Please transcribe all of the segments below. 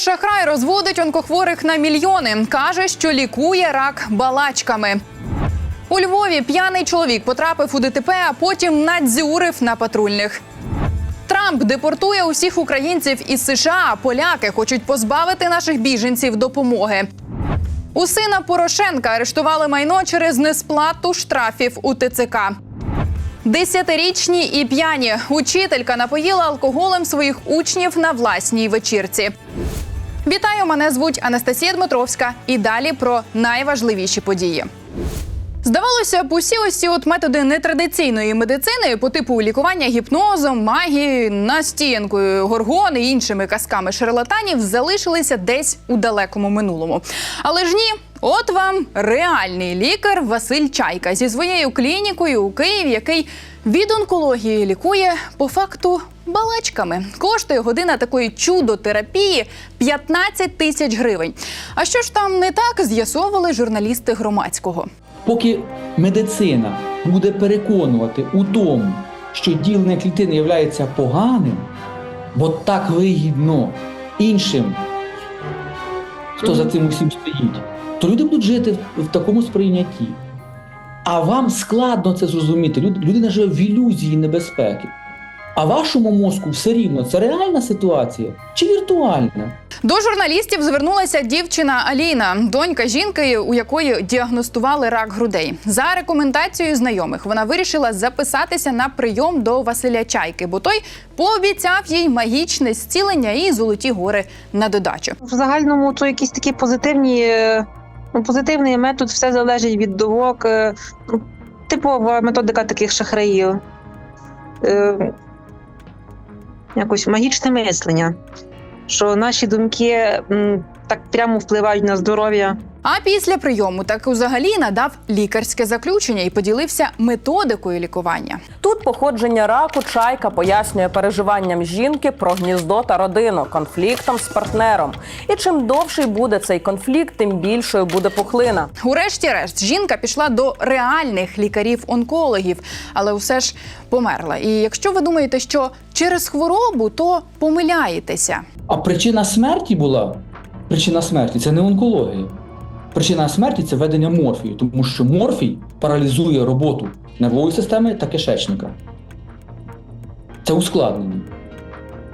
Лікар-шахрай розводить онкохворих на мільйони. Каже, що лікує рак балачками. У Львові п'яний чоловік потрапив у ДТП, а потім надзюрив на патрульних. Трамп депортує усіх українців із США. Поляки хочуть позбавити наших біженців допомоги. У сина Порошенка арештували майно через несплату штрафів у ТЦК. Десятирічні і п'яні учителька напоїла алкоголем своїх учнів на власній вечірці. Вітаю, мене звуть Анастасія Дмитровська. І далі про найважливіші події. Здавалося б, усі ось ці от методи нетрадиційної медицини по типу лікування гіпнозом, магією, настінкою, горгон і іншими казками шарлатанів залишилися десь у далекому минулому. Але ж ні. От вам реальний лікар Василь Чайка зі своєю клінікою у Києві, який від онкології лікує по факту балачками. Коштує година такої чудотерапії 15 тисяч гривень. А що ж там не так, з'ясовували журналісти громадського. Поки медицина буде переконувати у тому, що ділення клітини є поганим, бо так вигідно іншим, хто за цим усім стоїть, то люди будуть жити в, такому сприйнятті. А вам складно це зрозуміти. Люд- Людина живе в ілюзії небезпеки. А вашому мозку все рівно це реальна ситуація чи віртуальна? До журналістів звернулася дівчина Аліна, донька жінки, у якої діагностували рак грудей. За рекомендацією знайомих вона вирішила записатися на прийом до Василя Чайки, бо той пообіцяв їй магічне зцілення і золоті гори на додачу. В загальному то якісь такі позитивні, е, позитивний метод, все залежить від думок. е, ну, Типова методика таких шахраїв. Е, Якось магічне мислення. Що наші думки так прямо впливають на здоров'я. А після прийому так взагалі надав лікарське заключення і поділився методикою лікування. Тут походження раку чайка пояснює переживанням жінки про гніздо та родину, конфліктом з партнером. І чим довший буде цей конфлікт, тим більшою буде пухлина. Урешті-решт, жінка пішла до реальних лікарів-онкологів, але усе ж померла. І якщо ви думаєте, що через хворобу, то помиляєтеся. А причина смерті була причина смерті це не онкологія. Причина смерті це введення морфію, тому що морфій паралізує роботу нервової системи та кишечника. Це ускладнення.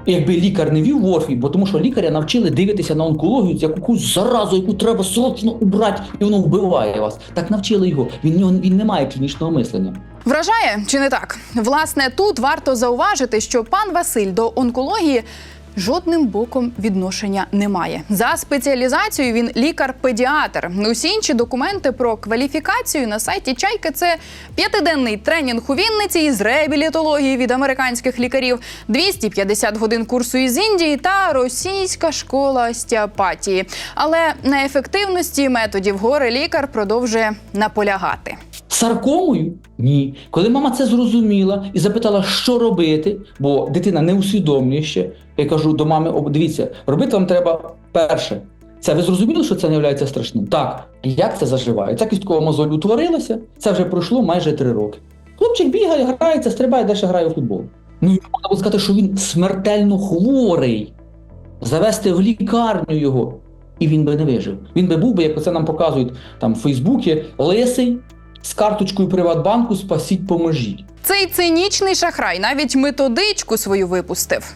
І якби лікар не вів морфій, бо тому що лікаря навчили дивитися на онкологію як якусь заразу, яку треба срочно убрати, і воно вбиває вас. Так навчили його. Він, він не має клінічного мислення. Вражає чи не так? Власне, тут варто зауважити, що пан Василь до онкології. Жодним боком відношення немає. За спеціалізацією він лікар-педіатр. Усі інші документи про кваліфікацію на сайті Чайки це п'ятиденний тренінг у Вінниці із реабілітології від американських лікарів, 250 годин курсу із Індії та російська школа остеопатії. Але на ефективності методів горе лікар продовжує наполягати. Саркомою? Ні. Коли мама це зрозуміла і запитала, що робити, бо дитина не усвідомлює ще, я кажу до мами: дивіться, робити вам треба перше. Це ви зрозуміли, що це не є страшним? Так. Як це заживає? Ця кісткова мозоль утворилася, це вже пройшло майже три роки. Хлопчик бігає, грається, стрибає, далі грає у футбол. Ну, можна було сказати, що він смертельно хворий. Завести в лікарню його. І він би не вижив. Він би був би, як це нам показують там в Фейсбуці, лисий з карточкою Приватбанку Спасіть, поможіть. Цей цинічний шахрай навіть методичку свою випустив.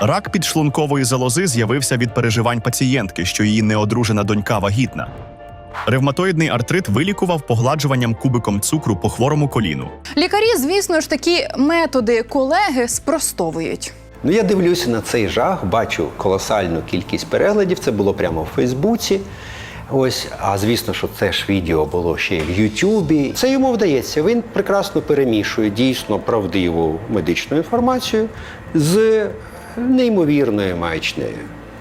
Рак підшлункової залози з'явився від переживань пацієнтки, що її неодружена донька вагітна. Ревматоїдний артрит вилікував погладжуванням кубиком цукру по хворому коліну. Лікарі, звісно ж, такі методи колеги спростовують. Ну, я дивлюся на цей жах, бачу колосальну кількість переглядів. Це було прямо в Фейсбуці. Ось, а звісно, що це ж відео було ще в Ютубі. Це йому вдається. Він прекрасно перемішує дійсно правдиву медичну інформацію з неймовірною маячнею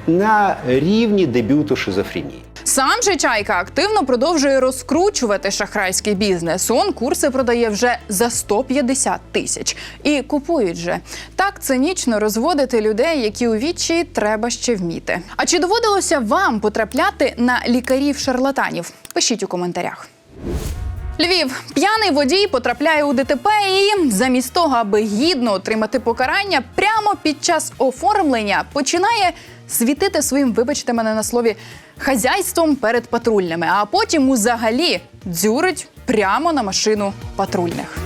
на рівні дебюту шизофренії. Сам же чайка активно продовжує розкручувати шахрайський бізнес. Он курси продає вже за 150 тисяч. І купують же так цинічно розводити людей, які у вічі треба ще вміти. А чи доводилося вам потрапляти на лікарів-шарлатанів? Пишіть у коментарях. Львів п'яний водій потрапляє у ДТП і замість того, аби гідно отримати покарання, прямо під час оформлення починає світити своїм, вибачте мене на слові, хазяйством перед патрульними, а потім узагалі дзюрить прямо на машину патрульних.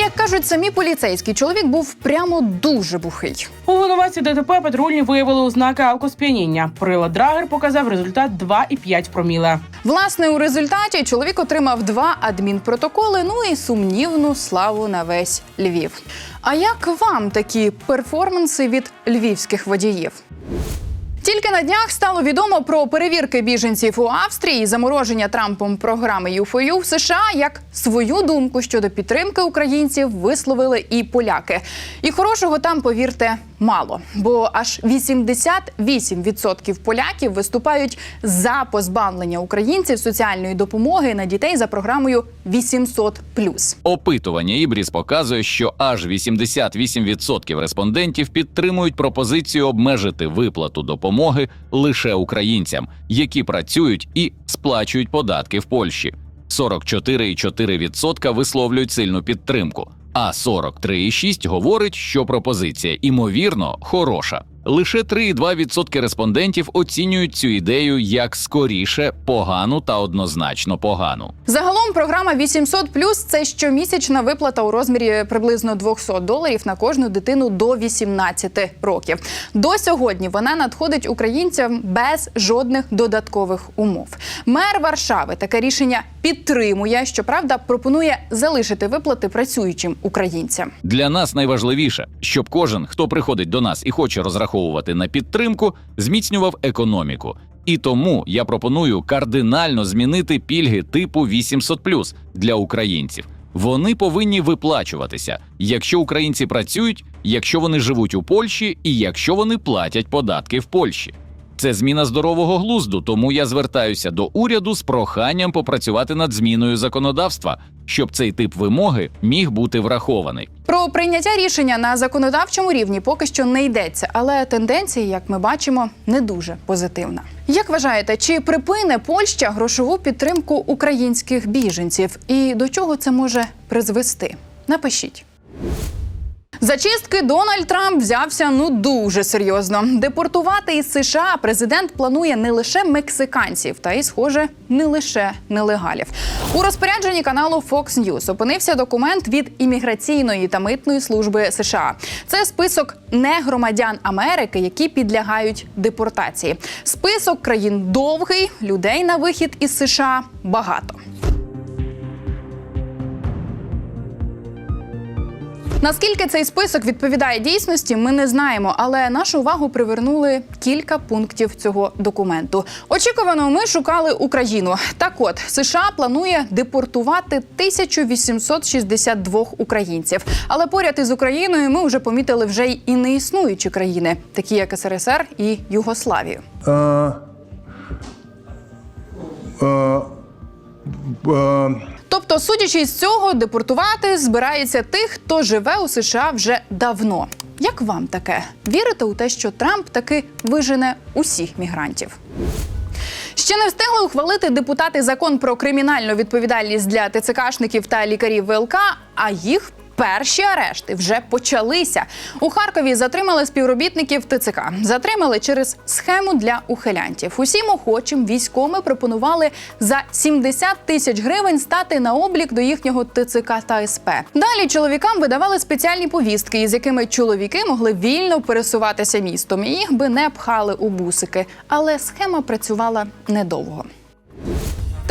Як кажуть самі поліцейські, чоловік був прямо дуже бухий. У винуватці ДТП патрульні виявили ознаки алкосп'яніння. Прилад Драгер показав результат 2,5 проміла. Власне, у результаті чоловік отримав два адмінпротоколи, ну і сумнівну славу на весь Львів. А як вам такі перформанси від львівських водіїв? Тільки на днях стало відомо про перевірки біженців у Австрії і замороження Трампом програми «Юфою» в США. Як свою думку щодо підтримки українців висловили і поляки. І хорошого там, повірте, мало, бо аж 88% поляків виступають за позбавлення українців соціальної допомоги на дітей за програмою 800+. Опитування Ібріс показує, що аж 88% респондентів підтримують пропозицію обмежити виплату допомоги лише українцям, які працюють і сплачують податки в Польщі. 44,4% висловлюють сильну підтримку, а 43,6% говорить, що пропозиція імовірно хороша. Лише 3,2% респондентів оцінюють цю ідею як скоріше погану та однозначно погану. Загалом програма 800+, – це щомісячна виплата у розмірі приблизно 200 доларів на кожну дитину до 18 років. До сьогодні вона надходить українцям без жодних додаткових умов. Мер Варшави таке рішення підтримує. Щоправда, пропонує залишити виплати працюючим українцям. Для нас найважливіше, щоб кожен, хто приходить до нас і хоче розраховувати на підтримку, зміцнював економіку. І тому я пропоную кардинально змінити пільги типу 800+, для українців. Вони повинні виплачуватися, якщо українці працюють, якщо вони живуть у Польщі і якщо вони платять податки в Польщі. Це зміна здорового глузду, тому я звертаюся до уряду з проханням попрацювати над зміною законодавства, щоб цей тип вимоги міг бути врахований. Про прийняття рішення на законодавчому рівні поки що не йдеться, але тенденція, як ми бачимо, не дуже позитивна. Як вважаєте, чи припине Польща грошову підтримку українських біженців, і до чого це може призвести? Напишіть. Зачистки Дональд Трамп взявся ну дуже серйозно. Депортувати із США президент планує не лише мексиканців, та й, схоже, не лише нелегалів. У розпорядженні каналу Fox News опинився документ від імміграційної та митної служби США. Це список негромадян Америки, які підлягають депортації. Список країн довгий, людей на вихід із США багато. Наскільки цей список відповідає дійсності, ми не знаємо, але нашу увагу привернули кілька пунктів цього документу. Очікувано, ми шукали Україну. Так от США планує депортувати 1862 українців. Але поряд із Україною ми вже помітили вже й і неіснуючі країни, такі як СРСР і Югославію. Е, е, е, Тобто, судячи з цього, депортувати збирається тих, хто живе у США вже давно. Як вам таке? Вірите у те, що Трамп таки вижене усіх мігрантів? Ще не встигли ухвалити депутати закон про кримінальну відповідальність для ТЦКшників та лікарів ВЛК, а їх перші арешти вже почалися. У Харкові затримали співробітників ТЦК. Затримали через схему для ухилянтів. Усім охочим військоми пропонували за 70 тисяч гривень стати на облік до їхнього ТЦК та СП. Далі чоловікам видавали спеціальні повістки, із якими чоловіки могли вільно пересуватися містом. І їх би не пхали у бусики. Але схема працювала недовго.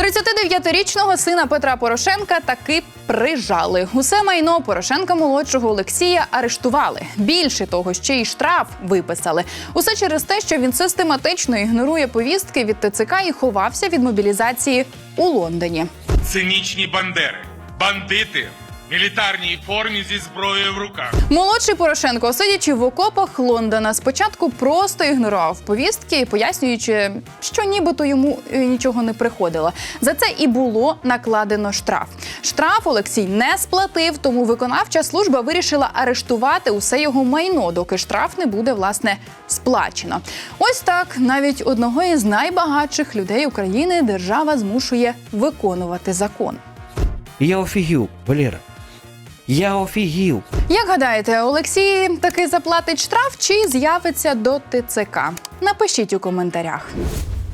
39-річного сина Петра Порошенка таки прижали. Усе майно Порошенка молодшого Олексія арештували. Більше того, ще й штраф виписали. Усе через те, що він систематично ігнорує повістки від ТЦК і ховався від мобілізації у Лондоні. цинічні бандери, бандити мілітарній формі зі зброєю в руках. Молодший Порошенко, сидячи в окопах Лондона, спочатку просто ігнорував повістки, пояснюючи, що нібито йому е, нічого не приходило. За це і було накладено штраф. Штраф Олексій не сплатив, тому виконавча служба вирішила арештувати усе його майно, доки штраф не буде власне сплачено. Ось так навіть одного із найбагатших людей України держава змушує виконувати закон. Я офігів, Валера. Я офігів. Як гадаєте, Олексій таки заплатить штраф чи з'явиться до ТЦК? Напишіть у коментарях.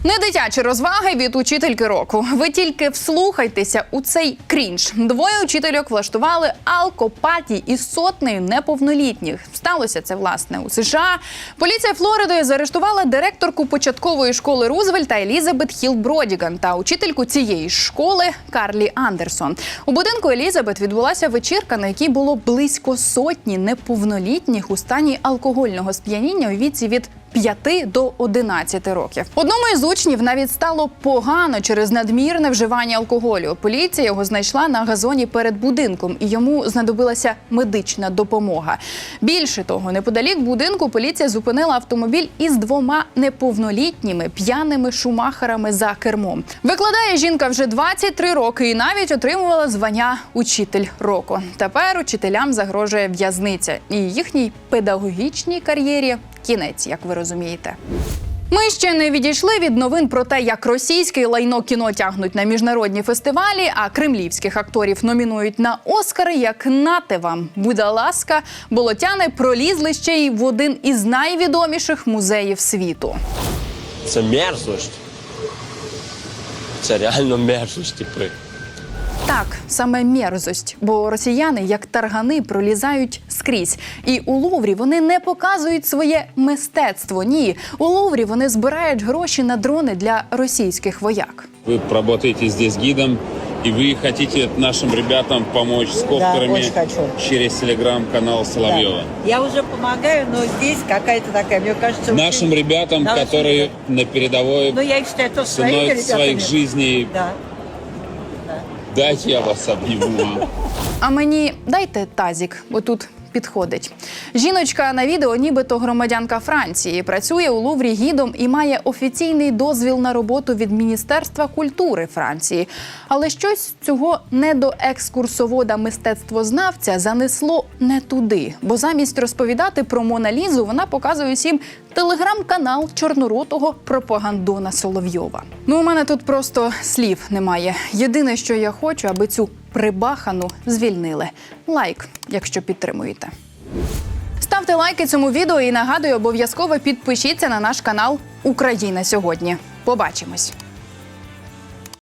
Не дитячі розваги від учительки року. Ви тільки вслухайтеся у цей крінж. Двоє учительок влаштували алкопаті із сотнею неповнолітніх. Сталося це власне у США. Поліція Флориди заарештувала директорку початкової школи Рузвельта Елізабет Хіл Бродіган та учительку цієї школи Карлі Андерсон. У будинку Елізабет відбулася вечірка, на якій було близько сотні неповнолітніх у стані алкогольного сп'яніння у віці від 5 до 11 років. Одному із учнів навіть стало погано через надмірне вживання алкоголю. Поліція його знайшла на газоні перед будинком, і йому знадобилася медична допомога. Більше того, неподалік будинку поліція зупинила автомобіль із двома неповнолітніми п'яними шумахерами за кермом. Викладає жінка вже 23 роки і навіть отримувала звання учитель року. Тепер учителям загрожує в'язниця і їхній педагогічній кар'єрі кінець, як ви розумієте. Ми ще не відійшли від новин про те, як російське лайно кіно тягнуть на міжнародні фестивалі, а кремлівських акторів номінують на Оскари. Як нате вам, будь ласка, болотяни пролізли ще й в один із найвідоміших музеїв світу. Це мерзость. Це реально мерзость, типи. Так, саме мерзость, бо росіяни, як таргани, пролізають скрізь. І у Луврі вони не показують своє мистецтво. Ні, у Луврі вони збирають гроші на дрони для російських вояк. Вы работаете здесь гидом, и вы хотите нашим ребятам помочь с коптерами очень хочу. через телеграм-канал Соловьева. Я уже помогаю, но здесь какая-то такая, мне кажется... Нашим очень- ребятам, Нашим которые ребятам. на передовой Ну, я их считаю, то своими ценой ребятами. своих жизней, Да. дайте я вас обниму. А мені дайте тазік, бо тут підходить. Жіночка на відео, нібито громадянка Франції, працює у Луврі гідом і має офіційний дозвіл на роботу від Міністерства культури Франції. Але щось цього недоекскурсовода мистецтвознавця занесло не туди, бо замість розповідати про Моналізу вона показує всім телеграм-канал чорноротого пропагандона Соловйова. Ну, у мене тут просто слів немає. Єдине, що я хочу, аби цю прибахану звільнили. Лайк, якщо підтримуєте. Ставте лайки цьому відео і нагадую, обов'язково підпишіться на наш канал Україна сьогодні. Побачимось.